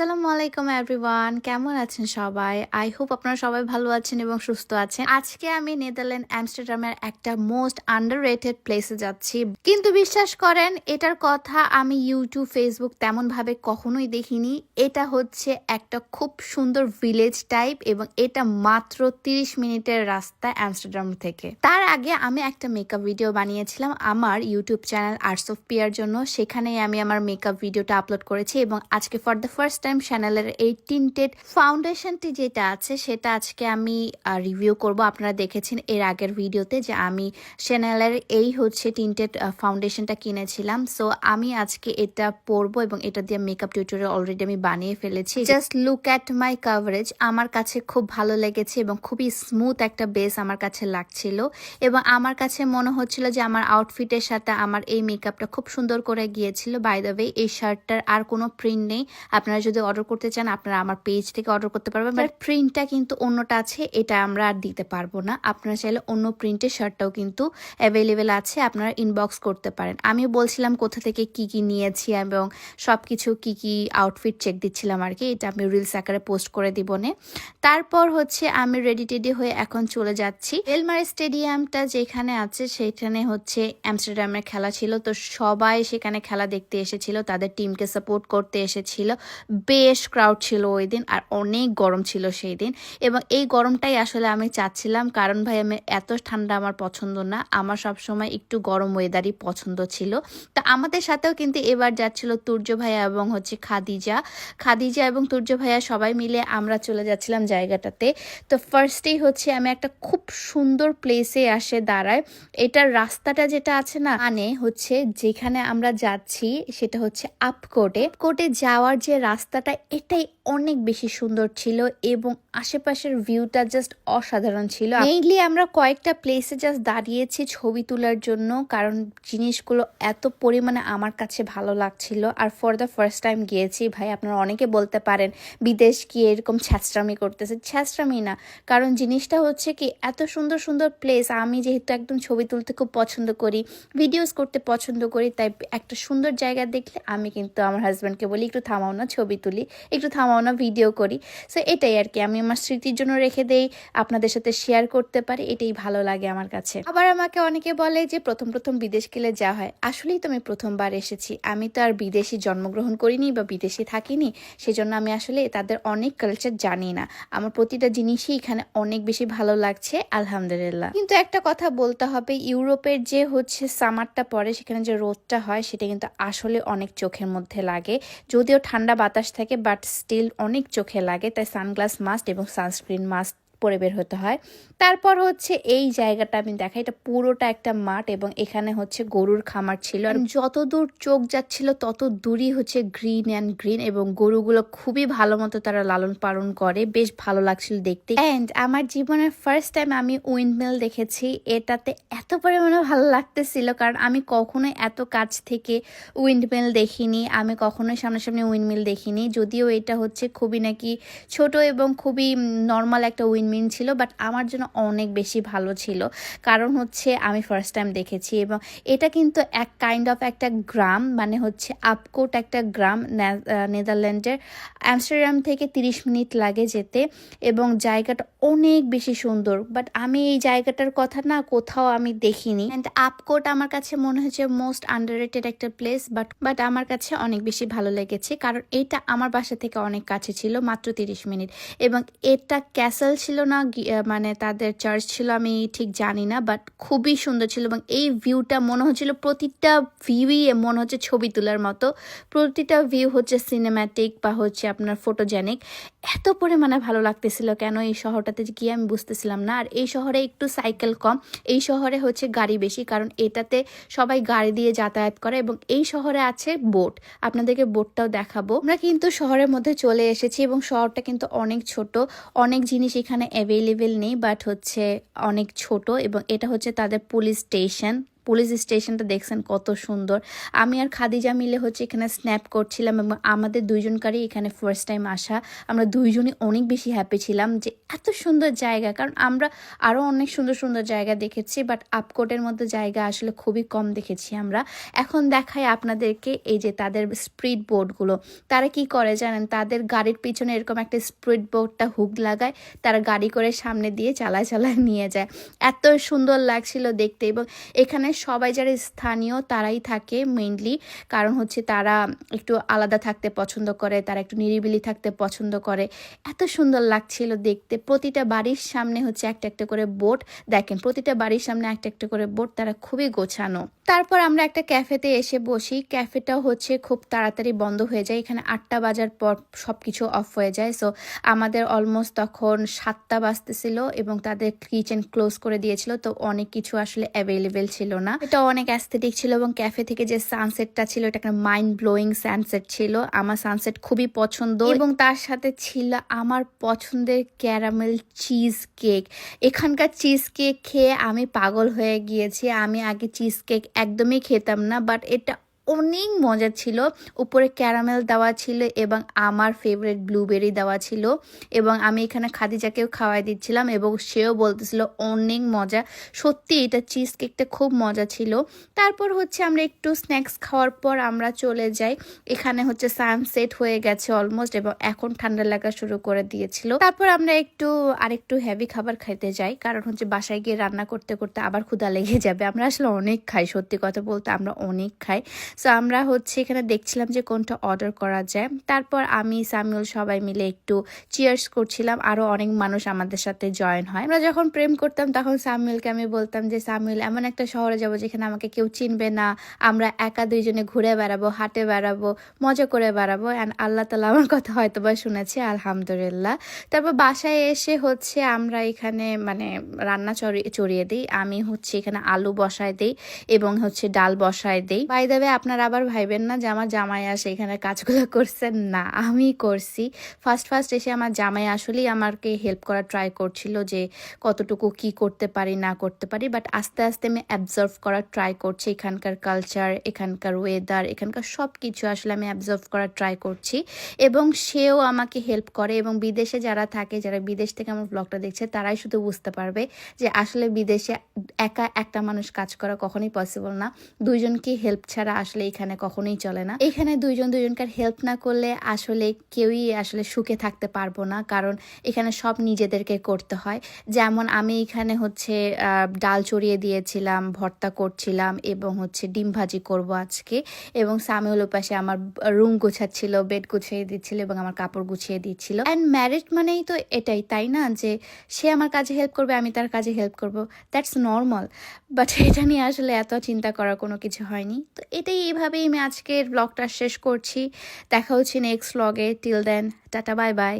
আসসালামু আলাইকুম এভরিওয়ান কেমন আছেন সবাই? আই হোপ আপনারা সবাই ভালো আছেন এবং সুস্থ আছেন। আজকে আমি নেদারল্যান্ড অ্যামস্টারডামের একটা মোস্ট আন্ডার রেটেড প্লেসে যাচ্ছি। কিন্তু বিশ্বাস করেন, এটার কথা আমি ইউটিউব ফেসবুক তেমন ভাবে কখনোই দেখিনি। এটা হচ্ছে একটা খুব সুন্দর ভিলেজ টাইপ এবং এটা মাত্র 30 মিনিটের রাস্তা অ্যামস্টারডাম থেকে। তার আগে আমি একটা মেকআপ ভিডিও বানিয়েছিলাম আমার YouTube channel arts of peer জন্য। সেখানেই আমি আমার মেকআপ ভিডিওটা আপলোড করেছি এবং আজকে ফর দ্য ফার্স্ট টাইম চ্যানেলের এই টিন্টেড ফাউন্ডেশনটি যেটা আছে, সেটা আজকে আমি রিভিউ করব। আপনারা দেখেছেন এর আগের ভিডিওতে যে আমি চ্যানেলের এই হচ্ছে টিন্টেড ফাউন্ডেশনটা কিনেছিলাম। সো আমি আজকে এটা পরবো এবং এটা দিয়ে মেকআপ টিউটোরিয়াল অলরেডি আমি বানিয়ে ফেলেছি। Just look at my coverage আমার কাছে খুব ভালো লেগেছে এবং খুবই স্মুথ একটা বেস আমার কাছে লাগছিল। এবং আমার কাছে মনে হচ্ছিল যে আমার আউটফিটের সাথে আমার এই মেকআপটা খুব সুন্দর করে গিয়েছিল। বাই এই শার্টটার আর কোনো প্রিন্ট নেই। আপনারা যদি অর্ডার করতে চান, আপনারা আমার পেজ থেকে অর্ডার করতে পারবেন বাট প্রিন্টটা কিন্তু অন্যটা আছে, এটা আমরা আর দিতে পারব না। আপনারা চাইলে অন্য প্রিন্টের শার্টটাও কিন্তু অ্যাভেলেবেল আছে, আপনারা ইনবক্স করতে পারেন। আমি বলছিলাম কোথা থেকে কি কি নিয়েছি এবং সব কিছু কি কি আউটফিট চেক দিচ্ছিলাম আর কি, এটা আমি রিলস আকারে পোস্ট করে দিব নে। তারপর হচ্ছে আমি রেডি টেডি হয়ে এখন চলে যাচ্ছি। এলমার স্টেডিয়ামটা যেখানে আছে, সেখানে হচ্ছে অ্যামস্টারডামের খেলা ছিল, তো সবাই সেখানে খেলা দেখতে এসেছিল, তাদের টিমকে সাপোর্ট করতে এসেছিল। বেশ ক্রাউড ছিল ওই দিন আর অনেক গরম ছিল সেই দিন এবং এই গরমটাই আসলে আমি চাচ্ছিলাম। কারণ ভাই, আমি এত ঠান্ডা আমার পছন্দ না। আমার সব সময় একটু গরম ওয়েদারই পছন্দ ছিল। তা আমাদের সাথেও কিন্তু এবার যাচ্ছিল তুর্য ভাইয়া এবং হচ্ছে খাদিজা। খাদিজা এবং তুর্য ভাইয়া সবাই মিলে আমরা চলে যাচ্ছিলাম জায়গাটাতে। তো ফার্স্টেই হচ্ছে আমি একটা খুব সুন্দর প্লেসে আসে দাঁড়ায় এটার রাস্তাটা যেটা আছে না মানে হচ্ছে যেখানে আমরা যাচ্ছি সেটা হচ্ছে আপকোটে কোটে যাওয়ার যে রাস্তাটা এটাই অনেক বেশি সুন্দর ছিল এবং আশেপাশের ভিউটা জাস্ট অসাধারণ ছিল। মেইনলি আমরা কয়েকটা প্লেসে জাস্ট দাঁড়িয়েছি ছবি তোলার জন্য, কারণ জিনিসগুলো এত পরিমাণে আমার কাছে ভালো লাগছিল। আর ফর দ্য ফার্স্ট টাইম গিয়েছি, ভাই, আপনারা অনেকে বলতে পারেন, বিদেশ গিয়ে এরকম ছ্যাঁচড়ামি করতেছে। ছ্যাঁচড়ামি না, কারণ জিনিসটা হচ্ছে কি, এত সুন্দর সুন্দর প্লেস আমি যেহেতু একদম ছবি তুলতে খুব পছন্দ করি ভিডিওস করতে পছন্দ করি, তাই একটা সুন্দর জায়গা দেখলে আমি কিন্তু আমার হাজব্যান্ডকে বলি, একটু থামাও না ছবি তুলি, একটু থামাও না ভিডিও করি। সো এটাই আর কি, আমি আমার স্মৃতির জন্য রেখে দেই, আপনাদের সাথে শেয়ার করতে পারি, এটাই ভালো লাগে আমার কাছে। আবার আমাকে অনেকে বলে যে, প্রথম প্রথম বিদেশ গেলে যা হয়। আসলেই তো আমি প্রথমবার এসেছি। আমি তো আর বিদেশি জন্মগ্রহণ করিনি বা বিদেশি থাকিনি, সেজন্য আমি আসলে তাদের অনেক কালচার জানি না। আমার প্রতিটা জিনিসই এখানে অনেক বেশি ভালো লাগছে, আলহামদুলিল্লাহ। কিন্তু একটা কথা বলতে হবে, ইউরোপের যে হচ্ছে সামারটা পরে, সেখানে যে রোদটা হয়, সেটা কিন্তু আসলে অনেক চোখের মধ্যে লাগে। যদিও ঠান্ডা বাতাস থাকে বাট স্টিল অনেক চোখে লাগে তাই সানগ্লাস মাস্ট এবং সানস্ক্রিন মাস্ট পরে বের হতে হয়। তারপর হচ্ছে এই জায়গাটা আমি দেখাই। এটা পুরোটা একটা মাঠ এবং এখানে হচ্ছে গরুর খামার ছিল। আর যত দূর চোখ যাচ্ছিল, তত দূরই হচ্ছে গ্রিন অ্যান্ড গ্রিন এবং গরুগুলো খুবই ভালো মতো তারা লালন পালন করে। বেশ ভালো লাগছিল দেখতে। অ্যান্ড আমার জীবনের ফার্স্ট টাইম আমি উইন্ডমিল দেখেছি। এটাতে এত পরিমাণে ভালো লাগতেছিল কারণ আমি কখনোই এত কাছ থেকে উইন্ডমিল দেখিনি। আমি কখনোই সামনাসামনি উইন্ডমিল দেখিনি। যদিও এটা হচ্ছে খুবই নাকি ছোট এবং খুবই নর্মাল একটা উইন্ড মিন ছিল বাট আমার জন্য অনেক বেশি ভালো ছিল। কারণ হচ্ছে আমি ফার্স্ট টাইম দেখেছি এবং এটা কিন্তু এক কাইন্ড অফ একটা গ্রাম মানে হচ্ছে আপকোট একটা গ্রাম নেদারল্যান্ডের। অ্যামস্টারডাম থেকে তিরিশ মিনিট লাগে যেতে এবং জায়গাটা অনেক বেশি সুন্দর। বাট আমি এই জায়গাটার কথা না কোথাও আমি দেখিনি। অ্যান্ড আপকোট আমার কাছে মনে হচ্ছে মোস্ট আন্ডার একটা প্লেস বাট বাট আমার কাছে অনেক বেশি ভালো লেগেছে। কারণ এটা আমার বাসা থেকে অনেক কাছে ছিল, মাত্র তিরিশ মিনিট। এবং এটা ক্যাসেল ছিল না মানে তাদের চার্চ ছিল, আমি ঠিক জানি না বাট খুবই সুন্দর ছিল এবং এই ভিউটা মনে হচ্ছিল প্রতিটা ভিউই মনে হচ্ছে ছবি তোলার মতো। প্রতিটা ভিউ হচ্ছে সিনেম্যাটিক বা হচ্ছে আপনার ফটোজেনিক এত পরিমাণে ভালো লাগতেছিল কেন এই শহরটাতে গিয়ে আমি বুঝতেছিলাম না। আর এই শহরে একটু সাইকেল কম, এই শহরে হচ্ছে গাড়ি বেশি, কারণ এটাতে সবাই গাড়ি দিয়ে যাতায়াত করে এবং এই শহরে আছে বোট আপনাদেরকে বোটটাও দেখাবো। আমরা কিন্তু শহরের মধ্যে চলে এসেছি এবং শহরটা কিন্তু অনেক ছোট, অনেক জিনিস এখানে অ্যাভেলেবেল নেই বাট হচ্ছে অনেক ছোট এবং এটা হচ্ছে তাদের পুলিশ স্টেশন পুলিশ স্টেশনটা দেখছেন কত সুন্দর। আমি আর খাদিজা মিলে হচ্ছে এখানে স্ন্যাপ করছিলাম এবং আমাদের দুইজনকারই এখানে ফার্স্ট টাইম আসা। আমরা দুইজনই অনেক বেশি হ্যাপি ছিলাম যে এত সুন্দর জায়গা। কারণ আমরা আরও অনেক সুন্দর সুন্দর জায়গা দেখেছি বাট আপকোটের মধ্যে জায়গা আসলে খুবই কম দেখেছি আমরা। এখন দেখাই আপনাদেরকে এই যে তাদের স্পিড বোর্ডগুলো তারা কি করে জানেন? তাদের গাড়ির পিছনে এরকম একটা স্পিড বোর্ডটা হুক লাগায়, তারা গাড়ি করে সামনে দিয়ে চালায় চালায় নিয়ে যায়। এত সুন্দর লাগছিল দেখতে এবং এখানে সবাই যারা স্থানীয় তারাই থাকে মেইনলি কারণ হচ্ছে তারা একটু আলাদা থাকতে পছন্দ করে, তারা একটু নিরিবিলি থাকতে পছন্দ করে। এত সুন্দর লাগছিল দেখতে। প্রতিটা বাড়ির সামনে হচ্ছে একটা একটা করে বোট। দেখেন, প্রতিটা বাড়ির সামনে একটা একটা করে বোট, তারা খুবই গোছানো। তারপর আমরা একটা ক্যাফেতে এসে বসি। ক্যাফেটাও হচ্ছে খুব তাড়াতাড়ি বন্ধ হয়ে যায়। এখানে আটটা বাজার পর সব কিছু অফ হয়ে যায়। সো আমাদের অলমোস্ট তখন সাতটা বাজতেছিল এবং তাদের কিচেন ক্লোজ করে দিয়েছিল। তো অনেক কিছু আসলে অ্যাভেলেবেল ছিল না। এটা অনেক অ্যাস্থেটিক ছিল এবং ক্যাফে থেকে যে সানসেটটা ছিল, এটা একটা মাইন্ড ব্লোয়িং সানসেট ছিল। আমার সানসেট খুবই পছন্দ। এবং তার সাথে ছিল আমার পছন্দের ক্যারামেল চিজ কেক এখানকার চিজ কেক খেয়ে আমি পাগল হয়ে গিয়েছি। আমি আগে চিজ কেক একদমই খেতাম না বাট এটা অনেক মজা ছিল। উপরে ক্যারামেল দেওয়া ছিল এবং আমার ফেভারিট ব্লুবেরি দেওয়া ছিল। এবং আমি এখানে খাদিজাকেও খাওয়াই দিচ্ছিলাম এবং সেও বলতেছিল, অনেক মজা। সত্যি এটা চিজ কেকটা খুব মজা ছিল। তারপর হচ্ছে আমরা একটু স্ন্যাক্স খাওয়ার পর আমরা চলে যাই। এখানে হচ্ছে সানসেট হয়ে গেছে অলমোস্ট এবং এখন ঠান্ডা লাগা শুরু করে দিয়েছিল। তারপর আমরা একটু, আরেকটু হেভি খাবার খাইতে যাই। কারণ হচ্ছে বাসায় গিয়ে রান্না করতে করতে আবার ক্ষুধা লেগে যাবে। আমরা আসলে অনেক খাই, সত্যি কথা বলতে আমরা অনেক খাই। সো আমরা হচ্ছে এখানে দেখছিলাম যে কোনটা অর্ডার করা যায়। তারপর আমি, সামিউল সবাই মিলে একটু চিয়ার্স করছিলাম। আরও অনেক মানুষ আমাদের সাথে জয়েন হয়। আমরা যখন প্রেম করতাম, তখন সামিউলকে আমি বলতাম যে, সামিউল, এমন একটা শহরে যাব যেখানে আমাকে কেউ চিনবে না। আমরা একা দুইজনে ঘুরে বেড়াবো, হাঁটে বেড়াবো, মজা করে বেড়াবো। অ্যান্ড আল্লাহ তালা আমার কথা হয়তো বা শুনেছে, আলহামদুলিল্লাহ। তারপর বাসায় এসে হচ্ছে আমরা এখানে মানে রান্না চড়িয়ে দিই। আমি হচ্ছে এখানে আলু বসায় দিই এবং হচ্ছে ডাল বসায় দিই। বাই দেবে আপনারা আবার ভাইবেন না যে আমার জামাই আসে এখানে কাজগুলো করছেন না, আমি করছি। ফার্স্ট ফার্স্ট এসে আমার জামাই আসলেই আমাকে হেল্প করার ট্রাই করছিল যে কতটুকু কি করতে পারি, না করতে পারি বাট আস্তে আস্তে আমি অ্যাবজর্ভ করার ট্রাই করছি। এখানকার কালচার এখানকার ওয়েদার এখানকার সব কিছু আসলে আমি অ্যাবজর্ভ করার ট্রাই করছি। এবং সেও আমাকে হেল্প করে এবং বিদেশে যারা থাকে, যারা বিদেশ থেকে আমার ব্লগটা দেখছে, তারাই শুধু বুঝতে পারবে যে আসলে বিদেশে একা একটা মানুষ কাজ করা কখনোই পসিবল না। দুইজনকে হেল্প ছাড়া আসলে এখানে কখনোই চলে না। এখানে দুইজন দুইজনকার হেল্প না করলে আসলে কেউই আসলে সুখে থাকতে পারব না। কারণ এখানে সব নিজেদেরকে করতে হয়। যেমন আমি এখানে হচ্ছে ডাল চড়িয়ে দিয়েছিলাম, ভর্তা করছিলাম এবং হচ্ছে ডিম ভাজি করব আজকে। এবং সামিউল পাশে আমার রুম গুছাচ্ছিল বেড গুছিয়ে দিচ্ছিল এবং আমার কাপড় গুছিয়ে দিচ্ছিল। অ্যান্ড ম্যারিড মানেই তো এটাই, তাই না? যে সে আমার কাজে হেল্প করবে, আমি তার কাজে হেল্প করব। দ্যাটস নর্মাল বাট এটা নিয়ে আসলে এত চিন্তা করার কোনো কিছু হয়নি। তো এটাই এইভাবেই আমি আজকের ব্লগটা শেষ করছি। দেখা হচ্ছে নেক্সট ব্লগে till then tata bye bye